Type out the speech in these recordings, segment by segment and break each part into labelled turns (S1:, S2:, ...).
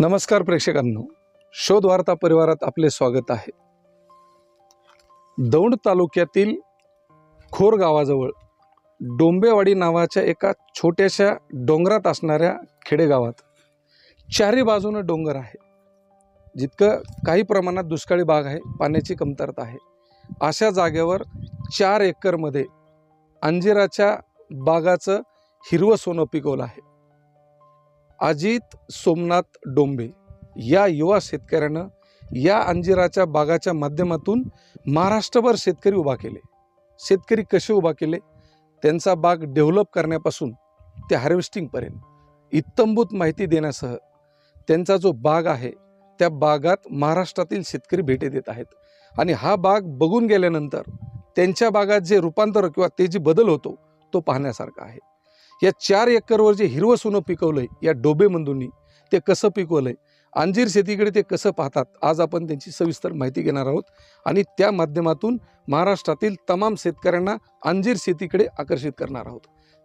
S1: नमस्कार प्रेक्षकांनो. शोधवार्ता परिवारात आपले स्वागत आहे. दौंड तालुक्यातील खोर गावाजवळ डोंबेवाडी नावाच्या एका छोट्याशा डोंगरात असणाऱ्या खेडेगावात चारी बाजूनं डोंगर आहे. जितकं काही प्रमाणात दुष्काळी भाग आहे पाण्याची कमतरता आहे. अशा जागेवर चार एकरमध्ये अंजिराच्या बागाचं हिरवं सोनं पिकवलं आहे. अजित सोमनाथ डोंबे या युवा शेतकऱ्यानं या अंजिराच्या बागाच्या माध्यमातून महाराष्ट्रभर शेतकरी उभा केले. शेतकरी कसे उभा केले? त्यांचा बाग डेव्हलप करण्यापासून ते हार्वेस्टिंगपर्यंत इत्तंभूत माहिती देण्यासह त्यांचा जो बाग आहे त्या बागात महाराष्ट्रातील शेतकरी भेटी देत आहेत. आणि हा बाग बघून गेल्यानंतर त्यांच्या बागात जे रूपांतर किंवा ते जे बदल होतो तो पाहण्यासारखा आहे. या चार एकरवर जे हिरवं सोनं पिकवलंय या डोबे बंधूंनी ते कसं पिकवलंय? अंजीर शेतीकडे ते कसं पाहतात? आज आपण त्यांची सविस्तर माहिती घेणार आहोत. आणि त्या माध्यमातून महाराष्ट्रातील तमाम शेतकऱ्यांना अंजीर शेतीकडे आकर्षित करणार आहोत.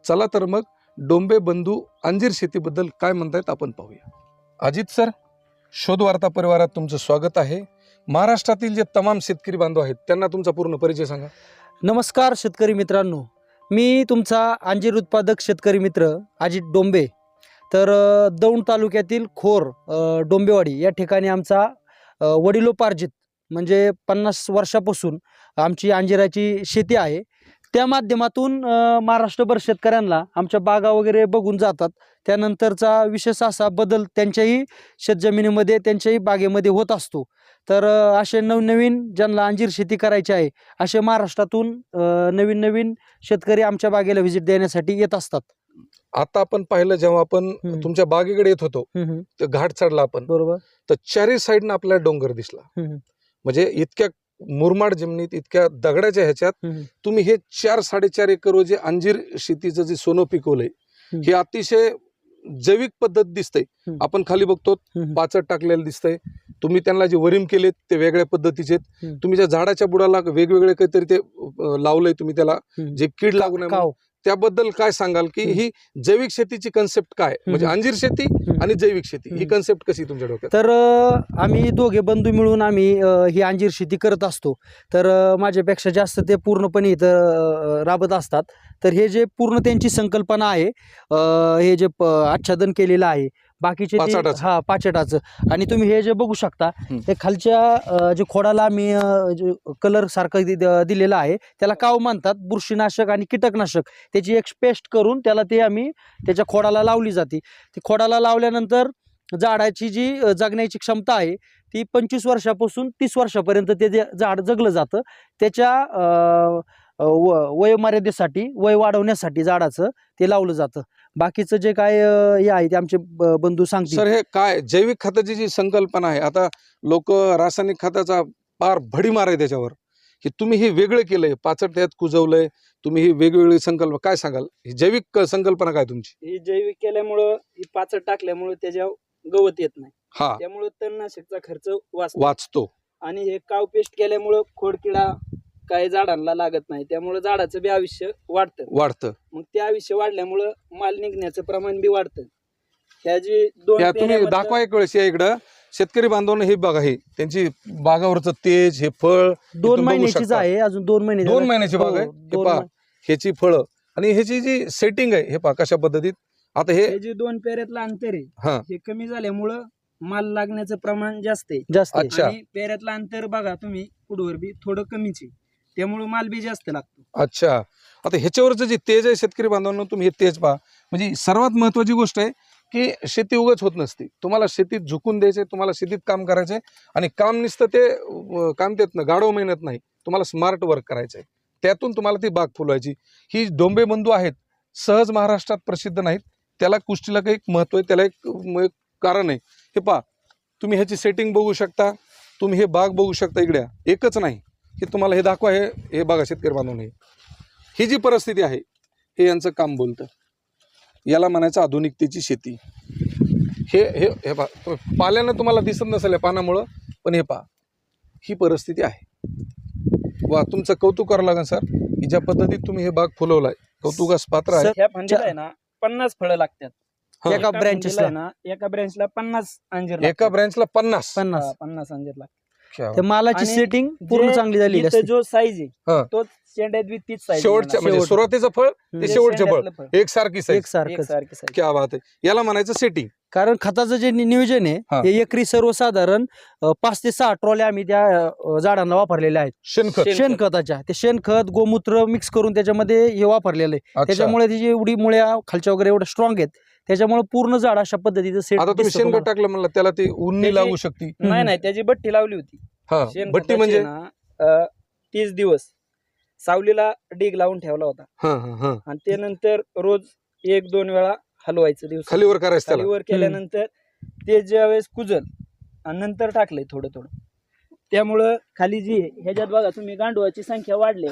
S1: चला तर मग डोंबे बंधू अंजीर शेतीबद्दल काय म्हणतायत आपण पाहूया. अजित सर शोधवार्ता परिवारात तुमचं स्वागत आहे. महाराष्ट्रातील जे तमाम शेतकरी बांधव आहेत त्यांना तुमचा पूर्ण परिचय सांगा.
S2: नमस्कार शेतकरी मित्रांनो. मी तुमचा अंजीर उत्पादक शेतकरी मित्र अजित डोंबे. तर दौंड तालुक्यातील खोर डोंबेवाडी या ठिकाणी आमचा वडिलोपार्जित म्हणजे पन्नास वर्षापासून आमची अंजिराची शेती आहे. त्या माध्यमातून महाराष्ट्रभर शेतकऱ्यांना आमच्या बागा वगैरे बघून जातात. त्यानंतरचा विशेष असा बदल त्यांच्याही शेतजमिनीमध्ये त्यांच्याही बागेमध्ये होत असतो. तर असे नवनवीन ज्यांना अंजीर शेती करायची आहे असे महाराष्ट्रातून नवीन नवीन शेतकरी आमच्या बागेला व्हिजिट देण्यासाठी येत असतात
S1: आता आपण पाहिलं जेव्हा आपण. तुमच्या बागेकडे येत होतो. तर घाट चढला आपण
S2: बरोबर
S1: तर चारी साईडनं आपल्याला डोंगर दिसला. म्हणजे इतक्या मुरमाड जमिनीत इतक्या दगडाच्या ह्याच्यात. तुम्ही हे चार साडेचार एकर जे अंजीर शेतीचं जे सोनं पिकवलंय. हे अतिशय जैविक पद्धत दिसतंय
S2: हम्म.
S1: आपण खाली बघतो. पाचट टाकलेलं दिसतंय तुम्ही त्यांना जे वरीम केलेत ते वेगळ्या पद्धतीचे. तुम्ही ज्या झाडाच्या बुडाला वेगवेगळे काहीतरी ते लावलंय तुम्ही त्याला. जे कीड लागू नये त्याबद्दल काय सांगाल? की. ही जैविक शेतीची कन्सेप्ट काय? म्हणजे. अंजीर शेती आणि जैविक शेती. ही. कन्सेप्ट कशी तुमच्या डोक्यात?
S2: तर आम्ही दोघे बंधू मिळून आम्ही ही अंजीर शेती करत असतो. तर माझ्यापेक्षा जास्त ते पूर्णपणे इथं राबत असतात. तर हे जे पूर्ण त्यांची संकल्पना आहे हे जे प- आच्छादन केलेलं आहे बाकीचे ते-. हा पाचटाचं आणि तुम्ही हे जे बघू शकता
S1: हम्म.
S2: हे खालच्या अ, जे खोडाला जे कलर सारखं दि- द- दिलेलं आहे त्याला काव म्हणतात बुरशीनाशक आणि कीटकनाशक त्याची एक पेस्ट करून त्याला ते आम्ही त्याच्या खोडाला लावली जाते ती खोडाला लावल्यानंतर झाडाची जी अ, जगण्याची क्षमता आहे ती पंचवीस वर्षापासून तीस वर्षापर्यंत ते जे झाड जगलं जातं त्याच्या अ, व- वयोमर्यादेसाठी वय वाढवण्यासाठी झाडाचं ते लावलं जातं. बाकीचं जे काय हे आहे ते आमचे बंधू सांगतील.
S1: सर हे काय जैविक खताची जी संकल्पना आहे आता लोक रासायनिक खताचा फार भडीमार आहे त्याच्यावर. की तुम्ही हे वेगळं केलंय पाचट त्यात कुजवलंय तुम्ही ही वेगवेगळी संकल्पना काय सांगाल? ही जैविक संकल्पना काय तुमची?
S3: ही जैविक केल्यामुळं ही पाचट टाकल्यामुळं त्याच्यावर गवत येत नाही.
S1: हा.
S3: त्यामुळं तणनाशकचा खर्च वाचतो.
S1: वाचतो.
S3: आणि हे काव पेस्ट केल्यामुळं खोडकिडा काही झाडांना लागत नाही. त्यामुळं झाडाचं बी आयुष्य वाढतं.
S1: वाढतं.
S3: मग ते आयुष्य वाढल्यामुळं माल निघण्याचं प्रमाण बी वाढतं. ह्या जी दोन
S1: या तुम्ही
S3: पेऱ्यामधलं-
S1: दाखवा एक वेळेस या इकडं. शेतकरी बांधवांना हे बघा हे त्यांची बागावरचं तेज हे फळ
S2: दोन
S1: बघू
S2: महिन्याचीच
S1: शकता.
S2: आहे अजून दोन महिने
S1: दोन. महिन्याची बाग
S2: हो,
S1: आहे. हे
S2: दोन
S1: पहा ह्याची फळं. आणि ह्याची जी सेटिंग आहे हे पहा कशा पद्धतीत. आता हे
S3: हे जे दोन पेऱ्यातलं अंतर आहे
S1: हा.
S3: हे कमी झाल्यामुळं माल लागण्याचं प्रमाण जास्त आहे.
S2: जास्त आहे.
S1: अच्छा.
S3: आणि पेऱ्यातलं अंतर बघा तुम्ही पुढवर बी थोडं कमीच आहे. त्यामुळं माल बी जास्त लागतो.
S1: अच्छा. आता ह्याच्यावरचं जे तेज आहे शेतकरी बांधवांना तुम्ही हे तेज पहा. म्हणजे सर्वात महत्वाची गोष्ट आहे की शेती उगच होत नसते. तुम्हाला शेतीत झुकून द्यायचे तुम्हाला शेतीत काम करायचंय आणि काम निसतं ते अं, काम देत ना गाढव मेहनत नाही. तुम्हाला स्मार्ट वर्क करायचंय. त्यातून तुम्हाला ती बाग फुलवायची. ही डोंबे बंधू आहेत सहज महाराष्ट्रात प्रसिद्ध नाहीत. त्याला कुस्तीला काही महत्त्व आहे त्याला एक म- एक कारण आहे. हे पहा तुम्ही ह्याची सेटिंग बघू शकता तुम्ही हे बाग बघू शकता इकड्या एकच नाही. की तुम्हाला हे दाखवा हे हे बघा शेतकरी बांधून हे. ही जी परिस्थिती आहे हे यांचं काम बोलतं. याला म्हणायचं आधुनिकतेची शेती. हे हे हे पहा पाल्यानं तुम्हाला दिसत नसेल या पानामुळं पण हे पहा ही परिस्थिती आहे. वा तुमचं कौतुक करावं लागेल सर. की ज्या पद्धतीत तुम्ही हे बाग फुलवलाय कौतुकास पात्र आहे.
S3: ह्या फांदीला आहे ना पन्नास फळं लागतात.
S2: एका
S3: फांदीला ना एका ब्रँचला पन्नास अंजीर
S1: एका. ब्रँचला पन्नास.
S2: पन्नास.
S3: पन्नास अंजीर लागतात.
S2: त्या मालाची
S3: आणि
S2: सेटिंग पूर्ण
S3: जे
S2: चांगली झालेली
S3: इथं
S2: असते.
S3: जो साईज
S1: हा.
S3: आहे तोच शेंड्यात बी तीच साईज
S1: शेवटच्या म्हणजे
S2: शेवट.
S1: सुरुवातीचं फळ ते शेवटचे फळ. एक सारखी साईज
S2: एकसारखंच
S3: सारखी साईज
S1: क्या बात आहे. याला म्हणायचं सेटिंग
S2: कारण खताचं जे नि- नियोजन आहे
S1: हा.
S2: हे एकरी सर्वसाधारण अं, पाच ते सहा ट्रॉल्या आम्ही त्या अं, झाडांना वापरलेल्या आहेत.
S1: शेणखत.
S3: शेणखत.
S2: शेणखताच्या. ते शेणखत गोमूत्र मिक्स करून त्याच्यामध्ये हे वापरलेलं आहे.
S1: अच्छा.
S2: त्याच्यामुळे त्याची एवढी मुळ्या खालच्या वगैरे एवढं स्ट्रॉंग आहेत. त्याच्यामुळे पूर्ण झाड अशा पद्धतीचं सेट
S1: आता तुम्ही शेणखत टाकलं म्हणलं त्याला ते उन्नी
S3: त्याची-
S1: लागू शकते.
S3: नाही नाही त्याची बट्टी लावली होती.
S1: हा
S3: शेणखताची
S1: बट्टी म्हणजे?
S3: ना अं, तीस दिवस सावलीला डीग लावून ठेवला होता.
S1: हा हा हा.
S3: आणि ते नंतर रोज एक दोन वेळा हलवायचं दिवस
S1: खालीवर करायचं त्याला.
S3: खालीवर केल्यानंतर ते ज्यावेळेस कुजल आणि नंतर टाकलंय थोडं थोडं त्यामुळं खाली जी ह्याच्यात बघा तुम्ही गांडूळाची संख्या वाढली.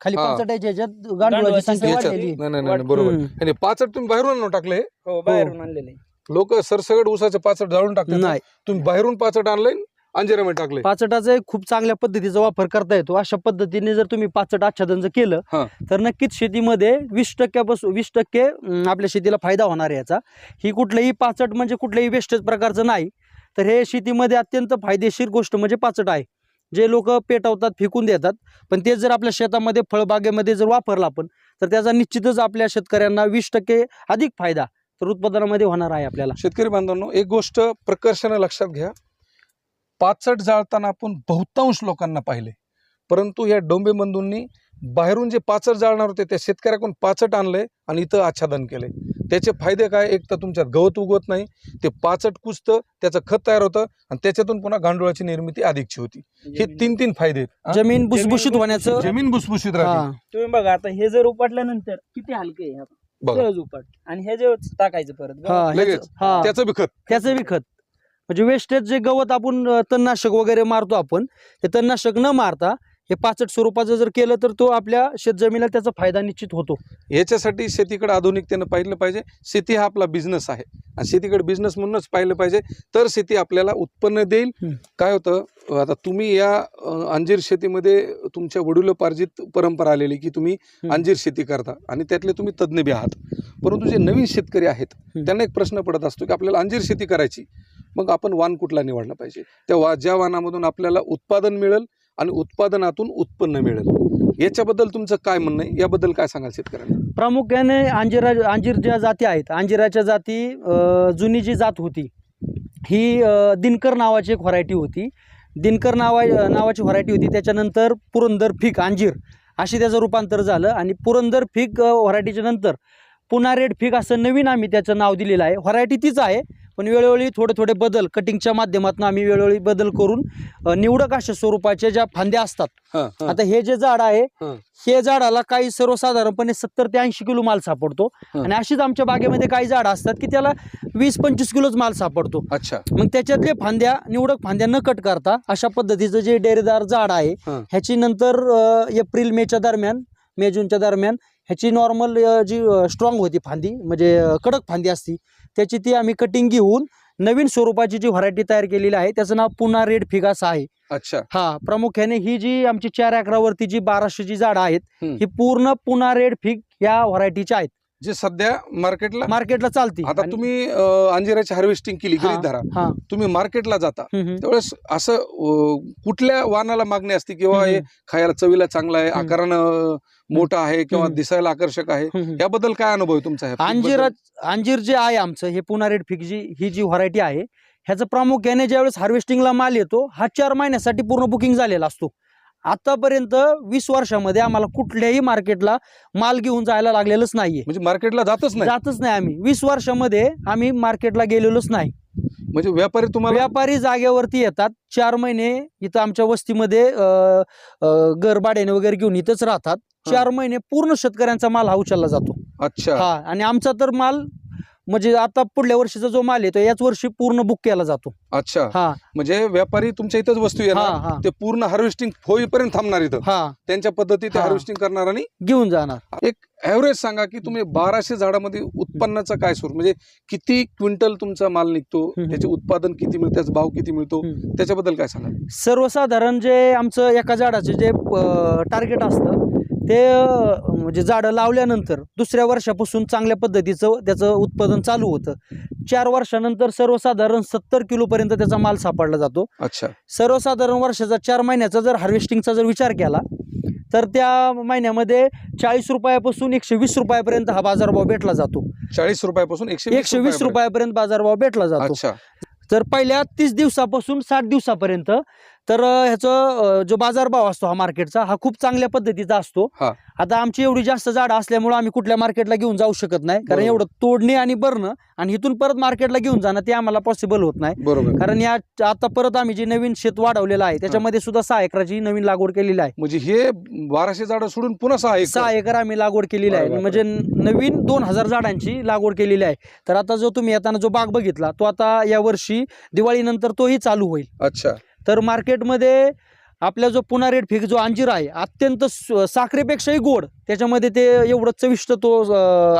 S2: खाली
S1: हा.
S2: पाचटाच्या ह्याच्यात गांडुळाची
S3: गांडुळाची
S2: संख्या
S1: याच्यात
S2: वाढलेली.
S1: नाही नाही नाही बरोबर.
S2: हम्म.
S1: आणि पाचट तुम्ही बाहेरून आणून टाकले.
S3: हो बाहेरून आणलेले.
S1: लोक सरसगट उसाचे पाचट जाळून टाकतात.
S2: नाही.
S1: तुम्ही बाहेरून पाचट आणलंय अंजिरामध्ये टाकले.
S2: पाचटाचा एक खूप चांगल्या पद्धतीचा वापर करता येतो. अशा पद्धतीने जर तुम्ही पाचट आच्छादन जर केलं
S1: हा.
S2: तर नक्कीच शेतीमध्ये वीस टक्क्यापासून वीस टक्के अं, आपल्या शेतीला फायदा होणार आहे याचा. ही कुठलंही पाचट म्हणजे कुठल्याही वेस्टेज प्रकारचं नाही. तर हे शेतीमध्ये अत्यंत फायदेशीर गोष्ट म्हणजे पाचट आहे. जे लोक पेटवतात फेकून देतात पण ते जर आपल्या शेतामध्ये फळबागेमध्ये जर वापरलं आपण तर त्याचा निश्चितच आपल्या शेतकऱ्यांना वीस टक्के अधिक फायदा तर उत्पादनामध्ये होणार आहे आपल्याला.
S1: शेतकरी बांधवांनो एक गोष्ट प्रकर्षाने लक्षात घ्या. पाचट जाळताना आपण बहुतांश लोकांना पाहिले. परंतु या डोंबे बंधूंनी बाहेरून जे पाचट जाळणार होते त्या शेतकऱ्याकडून पाचट आणलंय आणि इथं आच्छादन केलंय त्याचे फायदे काय? एक तर तुमच्यात गवत उगवत नाही. ते पाचट कुजतं त्याचं खत तयार होतं आणि त्याच्यातून पुन्हा गांडुळाची निर्मिती अधिकची होती. हे तीन तीन फायदे आहेत हा?
S2: जमीन भुसभुशीत होण्याचं
S1: जमीन भुसभुशीत राहते.
S3: तुम्ही बघा आता हे जर उपटल्यानंतर किती हलके.
S1: बघा.
S3: सहज उपट. आणि हे जे टाकायचं परत
S2: हा
S1: लगेच.
S2: ह्याचं- हा.
S1: त्याचं बी खत.
S2: त्याचं बी खत. म्हणजे वेस्टेज जे गवत आपण अं, तणनाशक वगैरे मारतो आपण ते तणनाशक न मारता हे पाचट स्वरूपाचं जर केलं तर तो आपल्या शेतजमिनीला त्याचा फायदा निश्चित होतो.
S1: याच्यासाठी शेतीकडे आधुनिकतेनं पाहिलं पाहिजे. शेती हा आपला बिझनेस आहे. आणि शेतीकडे बिझनेस म्हणूनच पाहिलं पाहिजे. तर शेती आपल्याला उत्पन्न देईल. काय होतं? आता तुम्ही या अंजीर शेतीमध्ये तुमच्या वडिलोपार्जित परंपरा आलेली की तुम्ही. अंजीर शेती करता आणि त्यातले तुम्ही तज्ज्ञ बी आहात. परंतु जे नवीन शेतकरी आहेत. त्यांना एक प्रश्न पडत असतो की आपल्याला अंजीर शेती करायची. मग आपण वाण कुठला निवडला पाहिजे? त्या वा ज्या वाणामधून आपल्याला उत्पादन मिळेल आणि उत्पादनातून उत्पन्न मिळेल. याच्याबद्दल तुमचं काय म्हणणं आहे? याबद्दल काय सांगाल शेतकऱ्यांना?
S2: प्रामुख्याने अंजिरा अंजीर ज्या जाती आहेत अंजिराच्या जाती जुनी जी जात होती ही दिनकर नावाची एक व्हरायटी होती. दिनकर नावा नावाची व्हरायटी होती. त्याच्यानंतर पुरंदर फिक अंजीर अशी त्याचं रूपांतर झालं आणि पुरंदर फिक व्हरायटीच्या नंतर पुन्हा रेड फिक असं नवीन आम्ही त्याचं नाव दिलेलं आहे. व्हरायटी तीच आहे पण वेळोवेळी थोडे थोडे बदल कटिंगच्या माध्यमातून आम्ही वेळोवेळी बदल करून निवडक अशा स्वरूपाच्या ज्या फांद्या असतात. आता हे जे झाड आहे
S1: हं.
S2: झाडाला काही सर्वसाधारणपणे सत्तर ते ऐंशी किलो माल सापडतो. आणि अशीच आमच्या बागेमध्ये काही झाड असतात की त्याला वीस पंचवीस किलोच माल सापडतो
S1: अच्छा
S2: मग त्याच्यातले फांद्या निवडक फांद्या न कट करता अशा पद्धतीचं जे डेरेदार झाड आहे. ह्याची नंतर एप्रिल मेच्या दरम्यान मे जूनच्या दरम्यान ह्याची नॉर्मल जी स्ट्रॉंग होती फांदी म्हणजे कडक फांदी असती त्याची ती आम्ही कटिंग घेऊन नवीन स्वरूपाची जी व्हरायटी तयार केलेली आहे त्याचं नाव पुन्हा रेड फिगास आहे.
S1: अच्छा.
S2: हा प्रामुख्याने ही जी आमची चार एकरावरती जी बाराशे जी झाडं आहेत. ही पूर्ण पुन्हा रेड फिग या व्हरायटीच्या आहेत.
S1: जे सध्या मार्केटला
S2: मार्केटला चालती
S1: आता
S2: आणि-
S1: तुम्ही अं, अंजिराची हार्वेस्टिंग केली
S2: हा,
S1: गरीब धरा
S2: हा
S1: तुम्ही मार्केटला जाता
S2: हम्म, हम्म.
S1: त्यावेळेस असं अं, कुठल्या वाहनाला मागणी असते किंवा हे
S2: हम्म,
S1: खायला चवीला चांगला आहे
S2: हम्म.
S1: आकारानं मोठा आहे किंवा
S2: हम्म.
S1: दिसायला आकर्षक आहे
S2: हम्म, हम्म.
S1: याबद्दल काय अनुभव आहे तुमचा ह्या
S2: अंजीर? अंजीर जे आहे आमचं हे पुन्हा रेड फिग जी ही जी व्हरायटी आहे ह्याचं प्रामुख्याने ज्यावेळेस हार्वेस्टिंगला माल येतो हा चार महिन्यासाठी पूर्ण बुकिंग झालेला असतो आतापर्यंत वीस वर्षामध्ये आम्हाला कुठल्याही मार्केटला माल घेऊन जायला लागलेलंच नाहीये.
S1: म्हणजे मार्केटला जातच नाही?
S2: जातच नाही आम्ही. वीस वर्षामध्ये आम्ही मार्केटला गेलेलोच नाही.
S1: म्हणजे व्यापारी तुम्हाला
S2: व्यापारी जागेवरती येतात. चार महिने इथं आमच्या वस्तीमध्ये अं, अं, घर भाड्याने वगैरे घेऊन इथंच राहतात. चार महिने पूर्ण शेतकऱ्यांचा माल हा उचलला जातो.
S1: अच्छा.
S2: हा आणि आमचा तर माल म्हणजे आता पुढल्या वर्षीचा जो माल येतो याच वर्षी पूर्ण बुक केला जातो.
S1: अच्छा.
S2: हा.
S1: म्हणजे व्यापारी तुमच्या इथंच वस्तू
S2: हा
S1: येणार
S2: हा
S1: ते पूर्ण हार्वेस्टिंग होईपर्यंत थांबणार इथं.
S2: हा.
S1: त्यांच्या पद्धती ते
S2: हा.
S1: हार्वेस्टिंग करणार आणि
S2: घेऊन जाणार.
S1: एक ऍव्हरेज सांगा की तुम्ही बाराशे झाडामध्ये उत्पन्नाचा काय सूर म्हणजे किती क्विंटल तुमचा माल निघतो?
S2: हम्म.
S1: त्याचे उत्पादन किती मिळतं? त्याचा भाव किती मिळतो?
S2: हम्म.
S1: त्याच्याबद्दल काय सांगा
S2: सर्वसाधारण जे आमचं एका झाडाचे जे टार्गेट असतं ते म्हणजे झाडं लावल्यानंतर दुसऱ्या वर्षापासून चांगल्या पद्धतीचं त्याचं उत्पादन चालू होतं. चार वर्षानंतर सर्वसाधारण सत्तर किलोपर्यंत त्याचा माल सापडला जातो.
S1: अच्छा.
S2: सर्वसाधारण वर्षाचा चार महिन्याचा जर हार्वेस्टिंगचा जर विचार केला तर त्या महिन्यामध्ये चाळीस रुपयापासून एकशे वीस रुपयापर्यंत हा बाजारभाव भेटला जातो.
S1: चाळीस रुपयापासून एकशे
S2: एकशे वीस रुपयापर्यंत बाजारभाव भेटला जातो.
S1: अच्छा.
S2: तर पहिल्या तीस दिवसापासून साठ दिवसापर्यंत तर ह्याचं जो बाजारभाव असतो हा मार्केटचा हा खूप चांगल्या पद्धतीचा असतो.
S1: हा.
S2: आता आमची एवढी जास्त झाडं असल्यामुळे आम्ही कुठल्या मार्केटला घेऊन जाऊ शकत नाही. कारण
S1: बरोबर.
S2: एवढं तोडणे आणि भरणं आणि इथून परत मार्केटला घेऊन जाणं ते आम्हाला पॉसिबल होत नाही.
S1: बरोबर.
S2: कारण या आता परत आम्ही जे नवीन शेत वाढवलेलं आहे त्याच्यामध्ये सुद्धा सहा एकराची नवीन लागवड केलेली आहे.
S1: म्हणजे हे बाराशे झाडं सोडून पुन्हा सहा
S2: सहा एकर आम्ही लागवड केलेली आहे. म्हणजे न- नवीन दोन हजार झाडांची लागवड केलेली आहे. तर आता जो तुम्ही येताना जो बाग बघितला तो आता या वर्षी दिवाळीनंतर तोही चालू होईल.
S1: अच्छा.
S2: तर मार्केटमध्ये आपला जो पुन्हा रेड फिक जो अंजीर आहे अत्यंत साखरेपेक्षाही गोड. त्याच्यामध्ये ते एवढं चविष्ट तो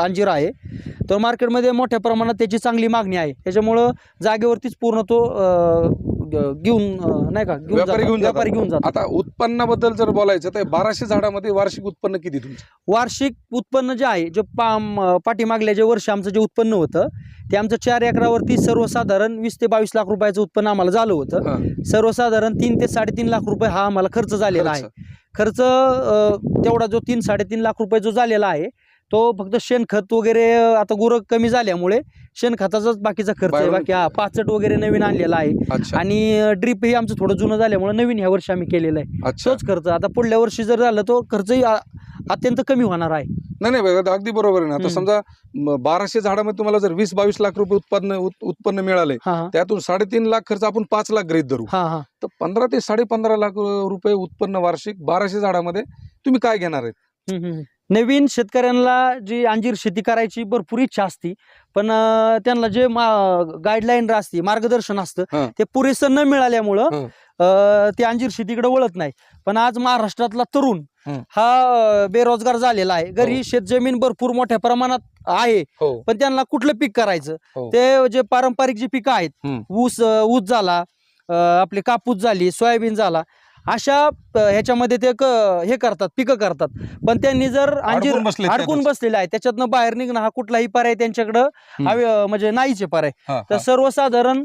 S2: अंजीर आहे. तर मार्केटमध्ये मोठ्या प्रमाणात त्याची चांगली मागणी आहे. त्याच्यामुळं जागेवरतीच पूर्ण तो घेऊन नाही का घेऊन
S1: व्यापारी. घेऊन.
S2: व्यापारी घेऊन जातात.
S1: आता उत्पन्नाबद्दल जर बोलायचं तर बाराशे झाडामध्ये वार्षिक उत्पन्न किती तुमचं?
S2: वार्षिक उत्पन्न जे आहे जे पाम पाठीमागल्या जे वर्ष आमचं जे उत्पन्न होतं ते आमचं चार एकरावरती सर्वसाधारण वीस ते बावीस लाख रुपयाचं उत्पन्न आम्हाला झालं होतं. सर्वसाधारण तीन ते साडेतीन लाख रुपये हा आम्हाला खर्च झालेला आहे.
S1: खर्च.
S2: तेवढा जो तीन साडेतीन लाख रुपये जो झालेला आहे तो फक्त शेणखत वगैरे आता गुरं कमी झाल्यामुळे शेणखताचाच बाकीचा खर्च आहे. बाकी हा पाचट वगैरे नवीन आणलेला आहे. आणि ड्रीप हे आमचं थोडं जुनं झाल्यामुळे नवीन ह्या वर्षी आम्ही केलेलं आहे. तोच खर्च. आता पुढल्या वर्षी जर झालं तो खर्चही अत्यंत कमी होणार आहे
S1: नाही नाही बघा, अगदी बरोबर आहे ना आता
S2: हम्म.
S1: समजा म, बाराशे झाडामध्ये तुम्हाला जर वीस बावीस लाख रुपये उत्पन्न उत- उत्पन्न मिळाले
S2: हा हा
S1: त्यातून साडेतीन लाख खर्च आपण पाच लाख गृहीत धरू
S2: हा हा
S1: तर पंधरा ते साडे पंधरा लाख रुपये उत्पन्न वार्षिक बाराशे झाडामध्ये तुम्ही काय घेणार आहेत
S2: हम्म, हम्म. नवीन शेतकऱ्यांना जी अंजीर शेती करायची भरपूर इच्छा असती पण अं, त्यांना जे गाईडलाईन असते मार्गदर्शन असतं
S1: हं.
S2: ते पुरेसं न मिळाल्यामुळं
S1: हं.
S2: अं, ते अंजीर शेतीकडे वळत नाही पण आज महाराष्ट्रातला तरुण
S1: हं.
S2: हा बेरोजगार झालेला आहे घरी
S1: हो.
S2: शेतजमीन भरपूर मोठ्या प्रमाणात आहे
S1: हो
S2: पण त्यांना कुठलं पीक करायचं
S1: हो.
S2: ते जे पारंपरिक जी पिकं आहेत. ऊस अं, ऊस झाला अं, आपले कापूस झाली सोयाबीन झाला अशा अं, ह्याच्यामध्ये ते क- हे करतात पिकं करतात पण त्यांनी जर अंजीर
S1: अडकून बसलेत
S2: अडकून
S1: त्यातच.
S2: बसलेले आहे त्याच्यातनं बाहेर निघणं हा कुठलाही पर्याय त्यांच्याकडं म्हणजे नाहीच पर्याय
S1: हा,
S2: तर
S1: हा.
S2: सर्वसाधारण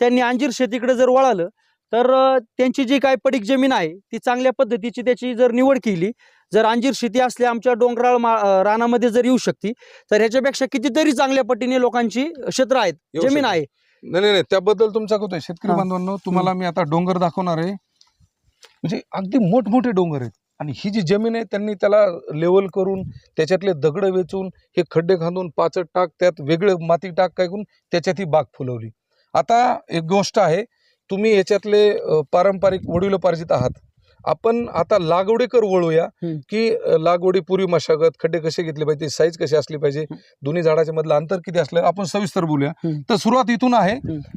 S2: त्यांनी अंजीर शेतीकडे जर वळालं तर त्यांची जी काय पडीक जमीन आहे ती चांगल्या पद्धतीची त्याची जर निवड केली जर अंजीर शेती असली आमच्या डोंगराळ रानामध्ये जर येऊ शकते तर ह्याच्यापेक्षा कितीतरी चांगल्या पटीने लोकांची क्षेत्र आहेत जमीन. आहे.
S1: नाही नाही नाही, त्याबद्दल तुमचा होतोय? शेतकरी. बांधवांनो तुम्हाला मी आता डोंगर दाखवणार आहे. म्हणजे अगदी मोठमोठे डोंगर आहेत. आणि ही जी जमीन आहे त्यांनी त्याला लेवल करून त्याच्यातले दगड वेचून हे खड्डे खांदून पाचट टाक त्यात वेगळं माती टाक काय करून त्याच्यात ही बाग फुलवली. आता एक गोष्ट आहे तुम्ही याच्यातले पारंपरिक वडिलोपार्जित आहात आपण आता लागवडेकर वळूया. की अ, लागवडीपूर्वी मशागत खड्डे कसे घेतले पाहिजे साईज कशी असली पाहिजे. दोन्ही झाडाच्या मधलं अंतर किती असलं आपण सविस्तर बोलूया. तर सुरुवात इथून आहे.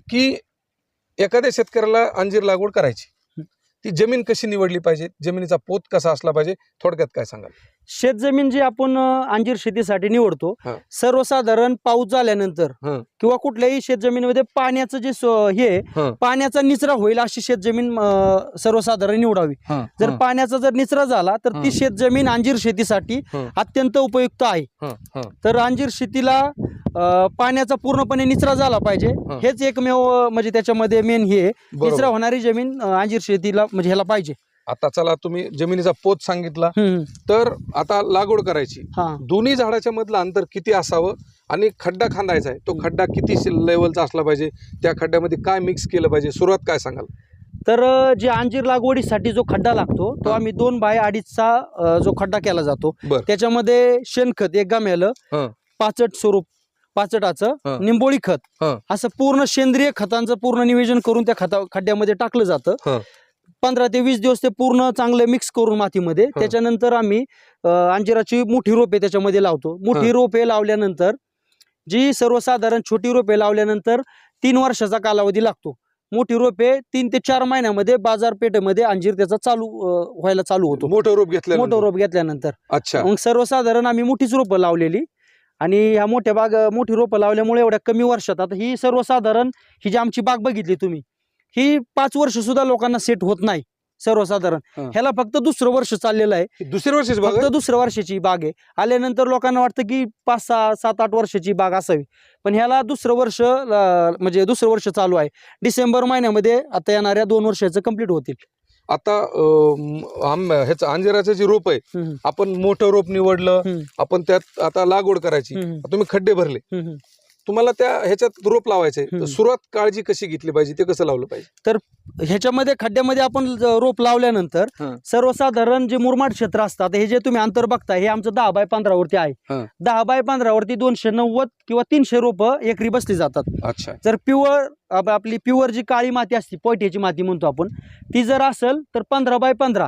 S1: की एखाद्या शेतकऱ्याला अंजीर लागवड करायची. ती जमीन कशी निवडली पाहिजे जमिनीचा पोत कसा असला पाहिजे थोडक्यात काय सांगाल
S2: शेतजमीन जी आपण अंजीर शेतीसाठी निवडतो
S1: हा.
S2: सर्वसाधारण पाऊस झाल्यानंतर
S1: हा.
S2: किंवा कुठल्याही शेतजमिनीमध्ये पाण्याचं जे सो- हे आहे,
S1: हा.
S2: पाण्याचा निचरा होईल अशी शेतजमीन अं, सर्वसाधारण निवडावी जर पाण्याचा जर निचरा झाला तर
S1: हा.
S2: ती शेतजमीन अंजीर शेतीसाठी
S1: हं.
S2: अत्यंत उपयुक्त आहे. तर अंजीर शेतीला पाण्याचा पूर्णपणे निचरा झाला पाहिजे. हेच एकमेव म्हणजे त्याच्यामध्ये मेन हे. निचरा होणारी जमीन अंजीर शेतीला म्हणजे ह्याला पाहिजे.
S1: आता चला तुम्ही जमिनीचा पोत सांगितला. तर आता लागवड करायची. दोन्ही झाडाच्या मधलं अंतर किती असावं आणि खड्डा खांदायचा आहे. तो खड्डा किती लेवलचा असला पाहिजे? त्या खड्ड्यामध्ये काय मिक्स केलं पाहिजे? सुरुवात काय सांगाल?
S2: तर जे अंजीर लागवडीसाठी जो खड्डा लागतो तो. आम्ही दोन बाय अडीचचा जो खड्डा केला जातो. त्याच्यामध्ये शेणखत एक गाम्यालं
S1: हा.
S2: पाचट स्वरूप पाचटाचं. निंबोळी खत. असं पूर्ण सेंद्रिय खतांचं पूर्ण नियोजन करून त्या खता खड्ड्यामध्ये टाकलं. जातं. पंधरा ते वीस दिवस ते पूर्ण चांगलं मिक्स करून मातीमध्ये. त्याच्यानंतर आम्ही अंजिराची मोठी रोपे त्याच्यामध्ये लावतो. मोठी. रोपे लावल्यानंतर जी सर्वसाधारण छोटी रोपे लावल्यानंतर तीन वर्षाचा कालावधी लागतो. मोठी रोपे तीन ते चार महिन्यामध्ये बाजारपेठेमध्ये अंजीर त्याचा चालू व्हायला चालू होतो.
S1: मोठं रोप घेतलं
S2: मोठं रोप घेतल्यानंतर.
S1: अच्छा.
S2: मग सर्वसाधारण आम्ही मोठीच रोपं लावलेली. आणि ह्या मोठ्या बाग मोठी रोपं लावल्यामुळे एवढ्या कमी वर्षात आता ही सर्वसाधारण ही जी आमची बाग बघितली तुम्ही ही पाच वर्ष सुद्धा लोकांना सेट होत नाही सर्वसाधारण. ह्याला फक्त दुसरं वर्ष चाललेलं आहे.
S1: दुसऱ्या वर्षीची
S2: फक्त? दुसऱ्या वर्षाची बाग आहे. आल्यानंतर लोकांना वाटतं की पाच सहा सात आठ वर्षाची बाग असावी. पण ह्याला दुसरं वर्ष म्हणजे दुसरं वर्ष चालू आहे. डिसेंबर महिन्यामध्ये आता येणाऱ्या दोन वर्षाचं कंप्लीट होतील.
S1: आता आंब ह्याचं अंजिराचं जे रोप आहे आपण मोठं रोप निवडलं आपण त्यात आता लागवड करायची. तुम्ही खड्डे भरले. तुम्हाला त्या ह्याच्यात रोप तर
S2: हम्म.
S1: सुरुवात काळजी कशी घेतली पाहिजे? ते कसं लावलं पाहिजे?
S2: ह्याच्यामध्ये खड्ड्यामध्ये आपण ज- रोप लावल्यानंतर
S1: हं.
S2: सर्वसाधारण जे मुरमाड क्षेत्र असतात हे जे तुम्ही अंतर बघताय हे आमचं दहा बाय पंधरा वरती आहे. दहा बाय पंधरा वरती दोनशे नव्वद किंवा तीनशे रोप एकरी बसली जातात.
S1: अच्छा.
S2: जर प्युअर आप- आपली प्युअर जी काळी माती असते पोयट्याची माती म्हणतो आपण ती जर असेल तर पंधरा बाय पंधरा.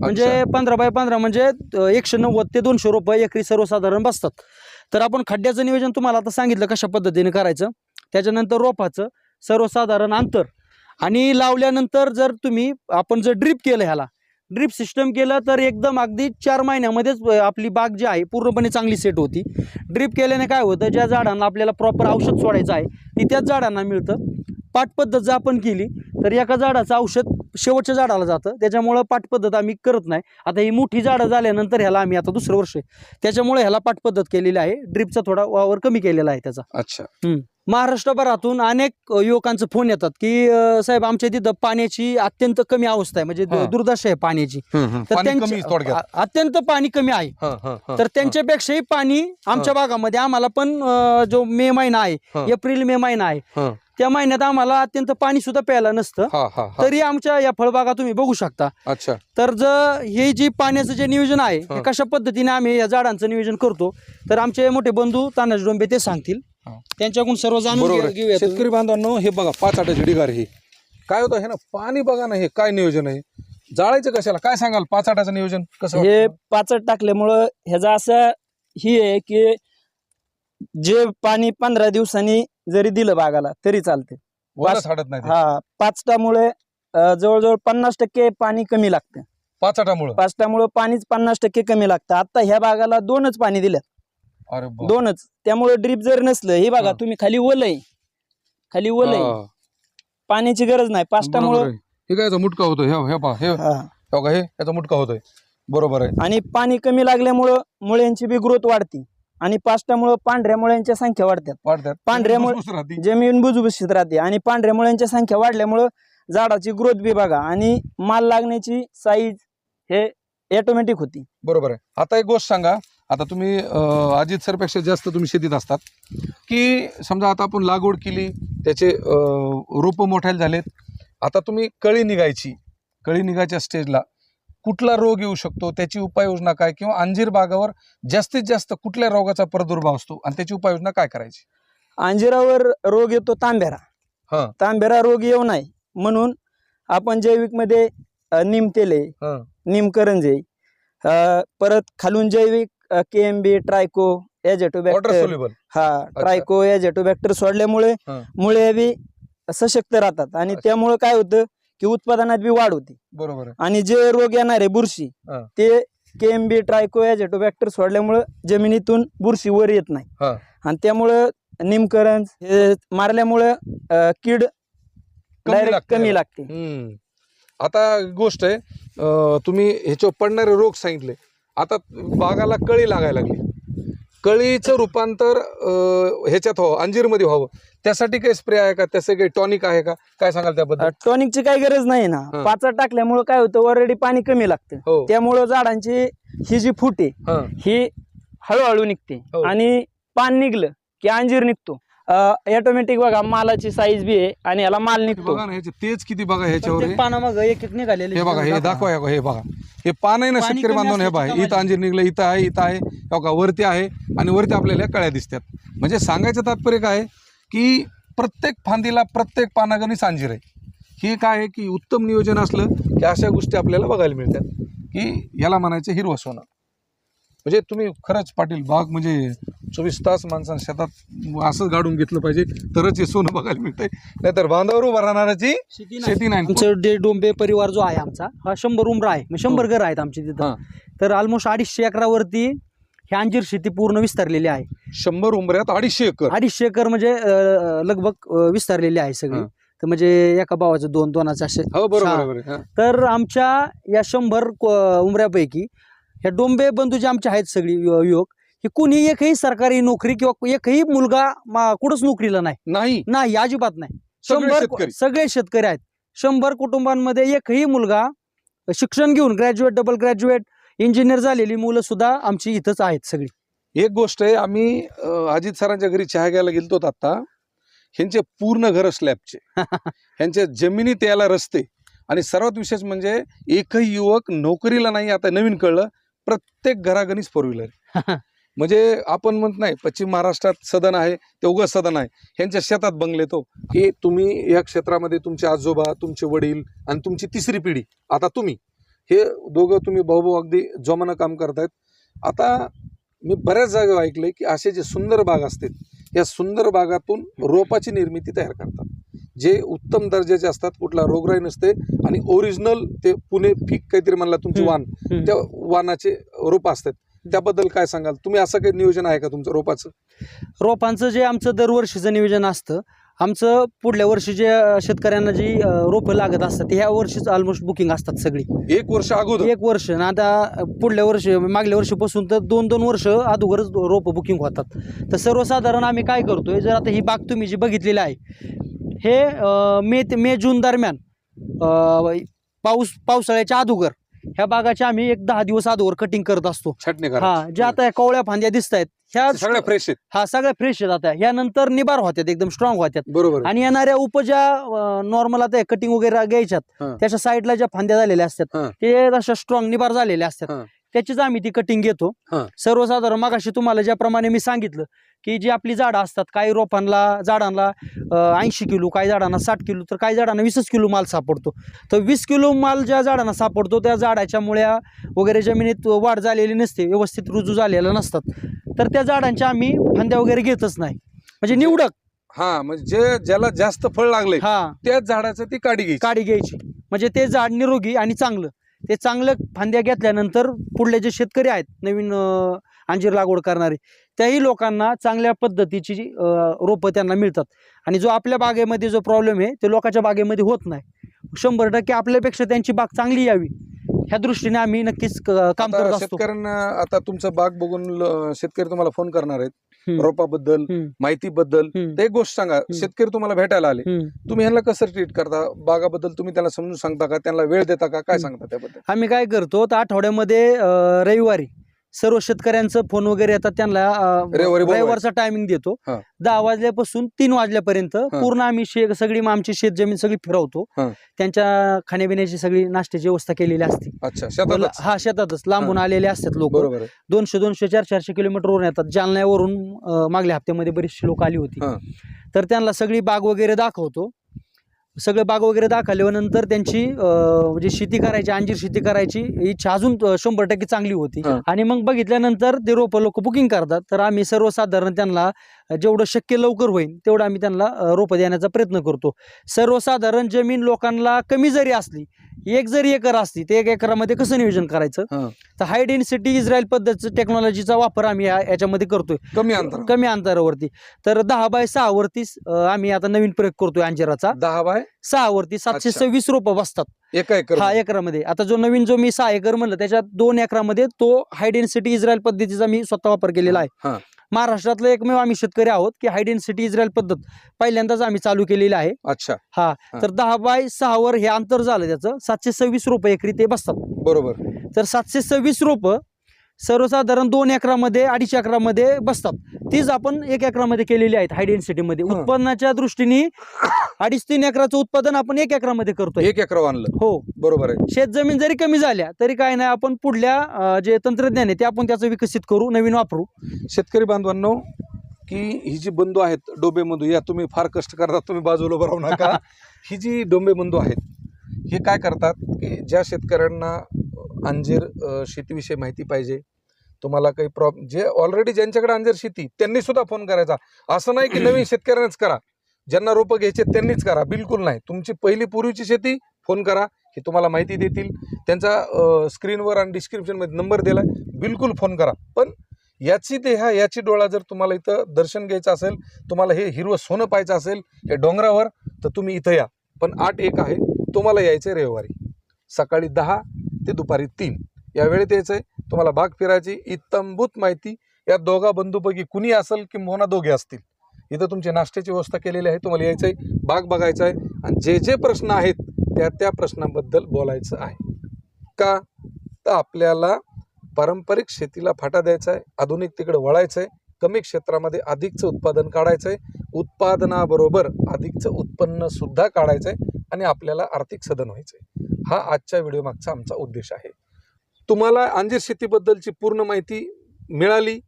S2: म्हणजे पंधरा बाय पंधरा म्हणजे अं, एकशे नव्वद ते दोनशे रुपये एकरी सर्वसाधारण बसतात. तर आपण खड्ड्याचं नियोजन तुम्हाला आता सांगितलं कशा पद्धतीने करायचं. त्याच्यानंतर रोपाचं सर्वसाधारण अंतर आणि लावल्यानंतर जर तुम्ही आपण जर ड्रीप केलं ह्याला ड्रीप सिस्टम केलं तर एकदम अगदी चार महिन्यामध्येच आपली बाग जी आहे पूर्णपणे चांगली सेट होती. ड्रीप केल्याने काय होतं ज्या झाडांना आपल्याला प्रॉपर औषध सोडायचं आहे ती त्याच झाडांना मिळतं. पाठपद्धत जर आपण केली तर एका झाडाचं औषध शेवटच्या झाडाला जातं. त्याच्यामुळं पाट पद्धत आम्ही करत नाही. आता ही मोठी झाडं झाल्यानंतर ह्याला आम्ही आता दुसरं वर्ष आहे. त्याच्यामुळे ह्याला पाट पद्धत केलेली आहे. ड्रीपचा थोडा वावर कमी केलेला आहे त्याचा.
S1: अच्छा.
S2: महाराष्ट्रभरातून अनेक युवकांचे फोन येतात की अ, साहेब आमच्या तिथं पाण्याची अत्यंत कमी अवस्था आहे. म्हणजे
S1: हा.
S2: दु- दुर्दशा आहे पाण्याची.
S1: पाणी
S2: त्यांच्या-
S1: कमी थोडक्यात.
S2: अ- अत्यंत पाणी कमी आहे.
S1: हं, हं, हं,
S2: तर. त्यांच्यापेक्षाही पाणी आमच्या भागामध्ये आम्हाला पण अ, जो मे महिना आहे. एप्रिल मे महिना आहे.
S1: हा.
S2: त्या महिन्यात आम्हाला अत्यंत पाणी सुद्धा प्यायला नसतं
S1: हा हा हा
S2: तरी आमच्या या फळबागा तुम्ही बघू शकता
S1: अच्छा
S2: तर जर हे जे पाण्याचं जे नियोजन आहे
S1: हा.
S2: हे कशा पद्धतीने आम्ही या झाडांचं नियोजन करतो तर आमचे मोठे बंधू तानाजी डोंबे ते सांगतील
S1: हा.
S2: त्यांच्याकडून सर्व जाणून
S1: बरोबर
S2: घेऊ-
S1: आहे.
S2: घेऊया.
S1: शेतकरी बांधवांनो हे बघा पाच आठ झिडीगार हे काय होतं हे ना पाणी बघा ना हे काय नियोजन आहे जाळायचं कशाला काय सांगाल पाच आठाचं नियोजन कसं
S3: हे
S1: वाटतं?
S3: पाचट टाकल्यामुळं ह्याचा असं ही आहे की जे पाणी पंधरा दिवसांनी जरी दिलं बागाला तरी चालते.
S1: वरच हाडत नाही ते.
S3: हा पाचटामुळे अं, जवळजवळ पन्नास टक्के पाणी कमी लागतं.
S1: पाच आठामुळं
S3: पाचटामुळे पाणीच पन्नास टक्के कमी लागतं. आता ह्या बागाला दोनच पाणी दिलं
S1: अरे बाप.
S3: दोनच. त्यामुळे ड्रीप जर नसलं हे बघा
S1: हा.
S3: तुम्ही खाली ओलय खाली ओलय
S1: हा,
S3: पाण्याची गरज नाही.
S1: बरोबर
S3: पाचटामुळे
S1: आहे. हे काय याचा मुटका होतो हे हे पहा हे. हे बघा हे याचा मुटका होतोय. बरोबर आहे.
S3: आणि पाणी कमी लागल्यामुळं मुळ्यांची बी ग्रोथ वाढते. आणि पाचटामुळं पांढऱ्या मुळ्यांच्या संख्या वाढतात.
S1: भुसभुस राहते.
S3: जमीन बुजबुशीत राहते आणि पांढऱ्या मुळ्यांच्या संख्या वाढल्यामुळं झाडाची ग्रोथ बी बघा आणि माल लागण्याची साईज हे ऑटोमॅटिक होती.
S1: बरोबर आहे. आता एक गोष्ट सांगा. आता तुम्ही अजित सरपेक्षा जास्त तुम्ही शेतीत असतात. की समजा आता आपण लागवड केली त्याचे रोप मोठाले झालेत. आता तुम्ही कळी निघायची. कळी निघायच्या स्टेजला कुठला रोग येऊ शकतो त्याची उपाययोजना काय किंवा अंजीर बागावर जास्तीत जास्त कुठल्या रोगाचा प्रादुर्भाव असतो आणि त्याची उपाययोजना काय करायची
S3: अंजिरावर रोग येतो तांबेरा
S1: हा.
S3: तांबेरा रोग येऊ नये म्हणून आपण जैविकमध्ये निम तेले
S1: हं.
S3: निम करंजे अ, परत खालून जैविक K M B tricho
S1: water
S3: azotobacter
S1: soluble
S3: हा ट्रायको एजेटोबॅक्टर सोडल्यामुळे
S1: हा.
S3: मुळे बी सशक्त राहतात आणि. त्यामुळे काय होतं की उत्पादनात बी वाढ होती
S1: बरोबर आहे
S3: आणि जे रोग येणार आहे बुरशी
S1: हा.
S3: ते के एम बी ट्रायको एजेटोबॅक्टर सोडल्यामुळं जमिनीतून बुरशी वर येत नाही. आणि त्यामुळं निमकरंज हे मारल्यामुळं अ, कीड
S1: कमी
S3: डायरेक्ट
S1: लागते
S3: कमी
S1: याला.
S3: लागते
S1: हम्म. आता गोष्ट आहे अं, तुम्ही ह्याच्यावर पडणारे रोग सांगितले आता बागाला कळी लागायला लागली कळीचं रूपांतर अं, ह्याच्यात व्हावं अंजीरमध्ये व्हावं त्यासाठी काही स्प्रे आहे का? त्याचं काही टॉनिक आहे का? काय सांगाल त्याबद्दल?
S3: टॉनिकची काही गरज नाही
S1: हा.
S3: ना पाचट टाकल्यामुळं काय होतं ऑलरेडी पाणी कमी लागतं.
S1: हो.
S3: त्यामुळं झाडांची ही जी फूट आहे
S1: हा.
S3: ही हळूहळू निघते.
S1: हो.
S3: आणि पान निघलं की अंजीर निघतो. ऑटोमॅटिक बघा मालाची साईज बी आहे आणि याला माल
S1: हे
S3: निघतो.
S1: बघा ना ह्याचे तेच किती बघा ह्याच्यावर
S2: प्रत्येक पानामागं एक एक निघालेले
S1: हे बघा हे दाखवा. हे बघा, हे बघा. हे पान आहे ना
S2: पाणी
S1: शेतकरी
S2: कमी
S1: बांधून हे
S2: असलं
S1: बघा इथं. अंजीर निघलं इथं आहे इथं आहे. हे बघा वरती आहे आणि वरती आपल्याला या कळ्या दिसतात. म्हणजे सांगायचं तात्पर्य काय आहे? की प्रत्येक फांदीला प्रत्येक पानागणीच अंजीर आहे. हे काय आहे की उत्तम नियोजन असलं की अशा गोष्टी आपल्याला बघायला मिळतात. की याला म्हणायचं हिरवं सोनं. म्हणजे तुम्ही खरंच पाटील बाग म्हणजे चोवीस तास माणसानं शेतात असंच गाडून घेतलं पाहिजे तरच हे सोनं बघायला मिळतंय. नाहीतर बांधावर उभा राहणाऱ्याची
S2: शेती नाही. आमचं डे डोंबे परिवार जो आहे आमचा हा शंभर उमरा आहे. म्हणजे शंभर घर आहेत आमची
S1: हा.
S2: तिथं तर ऑलमोस्ट अडीचशे एकरावरती ही अंजीर शेती पूर्ण विस्तारलेली आहे
S1: शंभर उंबऱ्यात अडीचशे एकर
S2: अडीचशे एकर म्हणजे अं, लगभग अं, विस्तारलेली आहे सगळी
S1: हा.
S2: तर म्हणजे एका भावाचं दोन दोनाचं असे
S1: हो बरोबर
S2: सहा.
S1: आहे, बरोबर आहे. हा.
S2: तर आमच्या या शंभर को- उमऱ्यापैकी ह्या डोंबे बंधू जे आमचे आहेत सगळी यु- युवक हे कुणी एकही सरकारी नोकरी किंवा एकही मुलगा मा- कुठंच नोकरीला नाही
S1: नाही
S2: नाही अजिबात नाही
S1: सगळे
S2: शंभर
S1: शेतकरी.
S2: सगळे शेतकरी आहेत शंभर कुटुंबांमध्ये एकही मुलगा शिक्षण घेऊन ग्रॅज्युएट डबल ग्रॅज्युएट इंजिनियर झालेली मुलं सुद्धा आमची इथंच आहेत सगळी.
S1: एक गोष्ट आहे आम्ही अं, अजित सरांच्या घरी चहा घ्यायला गेलतो आता ह्यांचे पूर्ण घर स्लॅबचे ह्यांच्या जमिनीत यायला रस्ते. आणि सर्वात विशेष म्हणजे एकही युवक नोकरीला नाही आता नवीन कळलं प्रत्येक घरागणीच फोर व्हीलर म्हणजे आपण म्हणत नाही पश्चिम महाराष्ट्रात सदन आहे ते उगं सदन आहे. ह्यांच्या शेतात बंगले तो. की तुम्ही या क्षेत्रामध्ये तुमचे आजोबा तुमचे वडील आणि तुमची तिसरी पिढी आता तुम्ही. हे दोघं तुम्ही भाऊ अगदी जोमानं काम करतायत. आता मी बऱ्याच जागा ऐकलंय की असे जे सुंदर बाग असतात या सुंदर बागातून रोपाची निर्मिती तयार करतात. जे उत्तम दर्जाचे असतात कुठला रोगराई नसते आणि ओरिजिनल ते पुणे पीक काहीतरी म्हणला तुमची. वाण त्या वाणाचे रोप असतात. त्याबद्दल काय सांगाल? तुम्ही असं काही नियोजन आहे का तुमचं रोपाचं?
S2: रोपांचं जे आमचं दरवर्षीचं नियोजन असतं आमचं पुढल्या वर्षी जे अं, शेतकऱ्यांना जी अं, रोपं लागत असतात ते ह्या वर्षीच ऑलमोस्ट बुकिंग असतात सगळी.
S1: एक वर्ष अगोदर?
S2: एक वर्ष. आणि आता पुढल्या वर्षी मागल्या वर्षीपासून तर दोन दोन वर्ष अगोदरच रोपं बुकिंग होतात. तर सर्वसाधारण आम्ही काय करतोय जर आता ही बाग तुम्ही जी बघितलेली आहे हे अं, मे ते मे जून दरम्यान अं, पाऊस पावसाळ्याच्या अगोदर ह्या बागाची आम्ही एक दहा दिवस अगोदर कटिंग करत असतो.
S1: छटणी
S2: हा ज्या आता या कवळ्या फांद्या दिसत आहेत ह्या
S1: सगळ्या फ्रेश आहेत
S2: हा सगळ्या फ्रेश आहेत आता ह्यानंतर निबार होत्यात एकदम स्ट्रॉंग होत्यात
S1: बरोबर आहे.
S2: आणि येणाऱ्या उपज्या नॉर्मल आता कटिंग वगैरे घ्यायच्यात
S1: हा.
S2: त्याच्या साईडला ज्या फांद्या झालेल्या असतात
S1: हा.
S2: ते अशा स्ट्रॉंग निबार झालेल्या असतात
S1: हा.
S2: त्याचीच आम्ही ती कटिंग घेतो.
S1: हा.
S2: सर्वसाधारण मगाशी तुम्हाला ज्याप्रमाणे मी सांगितलं की जी आपली झाडं असतात काही रोपांना झाडांना ऐंशी किलो काही झाडांना साठ किलो तर काही झाडांना वीसच किलो माल सापडतो. तर वीस किलो माल ज्या झाडांना सापडतो त्या झाडाच्या मुळ्या वगैरे जमिनीत वाढ झालेली नसते व्यवस्थित रुजू झालेल्या नसतात. तर त्या झाडांच्या आम्ही फांद्या वगैरे घेतच नाही. म्हणजे निवडक.
S1: हा म्हणजे जे ज्याला जास्त फळ लागले
S2: हा.
S1: त्याच झाडाचं ती काढी घ्यायची.
S2: काडी घ्यायची. म्हणजे ते झाड निरोगी आणि चांगलं. ते चांगलं फांद्या घेतल्यानंतर पुढले जे शेतकरी आहेत नवीन अंजीर लागवड करणारे त्याही लोकांना चांगल्या पद्धतीची रोपं त्यांना मिळतात. आणि जो आपल्या बागेमध्ये जो प्रॉब्लेम आहे ते लोकांच्या बागेमध्ये होत नाही. शंभर टक्के आपल्यापेक्षा त्यांची बाग चांगली यावी ह्या दृष्टीने आम्ही नक्कीच काम करत असतो.
S1: शेतकऱ्यांना आता तुमचा बाग बघून शेतकरी तुम्हाला फोन करणार आहेत. रोपाबद्दल. माहितीबद्दल. तर एक गोष्ट सांगा शेतकरी तुम्हाला भेटायला आले. तुम्ही ह्यांना कसं ट्रीट करता बागाबद्दल तुम्ही त्यांना समजून सांगता का त्यांना वेळ देता का काय. सांगता त्याबद्दल
S2: आम्ही काय करतो तर आठवड्यामध्ये रविवारी सर्व शेतकऱ्यांचं फोन वगैरे येतात त्यांना. रविवारचा टायमिंग देतो. दहा वाजल्यापासून तीन वाजल्यापर्यंत पूर्ण आम्ही सगळी आमची शेत जमीन सगळी फिरवतो. त्यांच्या खाण्यापिण्याची सगळी नाश्त्याची व्यवस्था केलेली असते. हा शेतातच. लांबून आलेले असतात लोक. दोनशे दोनशे चार चारशे किलोमीटरवरून येतात. जालन्यावरून मागल्या हप्त्यामध्ये बरीचशी लोक आली होती. तर त्यांना सगळी बाग वगैरे दाखवतो. सगळं बाग वगैरे दाखवल्यानंतर त्यांची म्हणजे शेती करायची अंजीर शेती करायची इच्छा अजून शंभर टक्के चांगली होती. आणि मग बघितल्यानंतर ते रोपं लोक बुकिंग करतात. तर आम्ही सर्वसाधारण त्यांना जेवढं शक्य लवकर होईल तेवढं आम्ही त्यांना रोपं देण्याचा प्रयत्न करतो. सर्वसाधारण जमीन लोकांना कमी जरी असली एक जरी एकर असली तर एक एकरामध्ये कसं नियोजन करायचं. तर हाय डेन्सिटी इस्रायल पद्धतीचं टेक्नॉलॉजीचा वापर आम्ही या- याच्यामध्ये करतोय.
S1: कमी अंतर
S2: कमी अंतरावरती. तर दहा बाय सहा वरती आम्ही आता नवीन प्रयोग करतोय अंजिराचा.
S1: दहा बाय?
S2: सहा वरती सातशे
S1: अच्छा.
S2: सव्वीस रोपं बसतात.
S1: एका एकर
S2: हा एकरामध्ये. आता जो नवीन जो मी सहा एकर म्हणलं त्याच्यात दोन एकरामध्ये तो हाय डेन्सिटी इस्रायल पद्धतीचा मी स्वतः वापर केलेला आहे.
S1: हा.
S2: महाराष्ट्रातलं एकमेव आम्ही शेतकरी आहोत की हाय डेन्सिटी इस्रायल पद्धत. पहिल्यांदाच आम्ही चालू केलेली आहे.
S1: अच्छा.
S2: हा. तर दहा बाय सहावर हे अंतर झालं त्याचं. सातशे सव्वीस रोपं एकरी ते बसतात.
S1: बरोबर.
S2: तर सातशे सव्वीस रोपं सर्वसाधारण दोन एकरामध्ये अडीच एकरामध्ये बसतात. तीच आपण एक एकरामध्ये केलेली आहेत हाय डेन्सिटीमध्ये
S1: हा.
S2: उत्पन्नाच्या दृष्टीने अडीच तीन एकराचं उत्पादन आपण एक एकरामध्ये करतोय.
S1: एक एकर आणलं.
S2: हो.
S1: बरोबर आहे.
S2: शेत जमीन जरी कमी झाल्या तरी काय नाही आपण पुढल्या अं, जे तंत्रज्ञान आहे ते आपण त्याचं विकसित करू नवीन वापरू.
S1: शेतकरी बांधवांनो की ही जी बंधू आहेत डोबे बंधू या तुम्ही फार कष्ट करतात तुम्ही बाजूला उभं राहू नका. ही जी डोंबे बंधू आहेत हे काय करतात की ज्या शेतकऱ्यांना अंजीर शेतीविषयी माहिती पाहिजे. तुम्हाला काही प्रॉब जे ऑलरेडी ज्यांच्याकडे अंजीर शेती त्यांनी सुद्धा फोन करायचा. असं नाही की नवीन शेतकऱ्यांनाच करा. ज्यांना रोपं घ्यायचे त्यांनीच करा. बिलकुल नाही. तुमची पहिली पूर्वीची शेती फोन करा. हे तुम्हाला माहिती देतील. त्यांचा स्क्रीनवर आणि डिस्क्रिप्शनमध्ये नंबर दिला बिलकुल फोन करा. पण याची देहा ह्या याची डोळा जर तुम्हाला इथं दर्शन घ्यायचं असेल तुम्हाला हे हिरवं सोनं पाहायचं असेल हे डोंगरावर तर तुम्ही इथं या. पण आठ एक आहे. तुम्हाला यायचं आहे रविवारी. सकाळी दहा ते दुपारी तीन. या वेळेत यायचं आहे तुम्हाला बाग फिरायची इत्तंभूत माहिती. या दोघा बंधूपैकी कुणी असेल किंवा दोघे असतील? इथं तुमची नाश्त्याची व्यवस्था केलेली आहे तुम्हाला यायचं आहे बाग बघायचा आहे आणि जे जे प्रश्न आहेत त्या त्या प्रश्नाबद्दल बोलायचं आहे. का? तर आपल्याला पारंपरिक शेतीला फाटा द्यायचा आहे आधुनिक तिकडे वळायचं आहे कमी क्षेत्रामध्ये अधिकचं उत्पादन काढायचं आहे उत्पादनाबरोबर अधिकचं उत्पन्नसुद्धा काढायचं आहे आणि आपल्याला आर्थिक सदन व्हायचं आहे हा आजच्या व्हिडिओ मागचा आमचा उद्देश आहे. तुम्हाला अंजीर शेतीबद्दलची पूर्ण माहिती मिळाली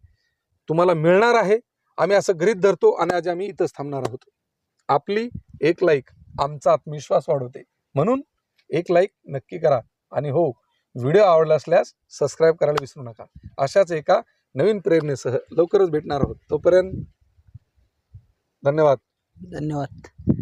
S1: तुम्हाला मिळणार आहे. आम्ही असं गृहित धरतो आणि आज आम्ही इथंच थांबणार आहोत. आपली एक लाईक आमचा आत्मविश्वास वाढवते. म्हणून एक लाईक नक्की करा आणि हो व्हिडिओ आवडला असल्यास सबस्क्राईब करायला विसरू नका. अशाच एका नवीन प्रेरणेसह लवकरच भेटणार आहोत. तोपर्यंत धन्यवाद.
S2: धन्यवाद.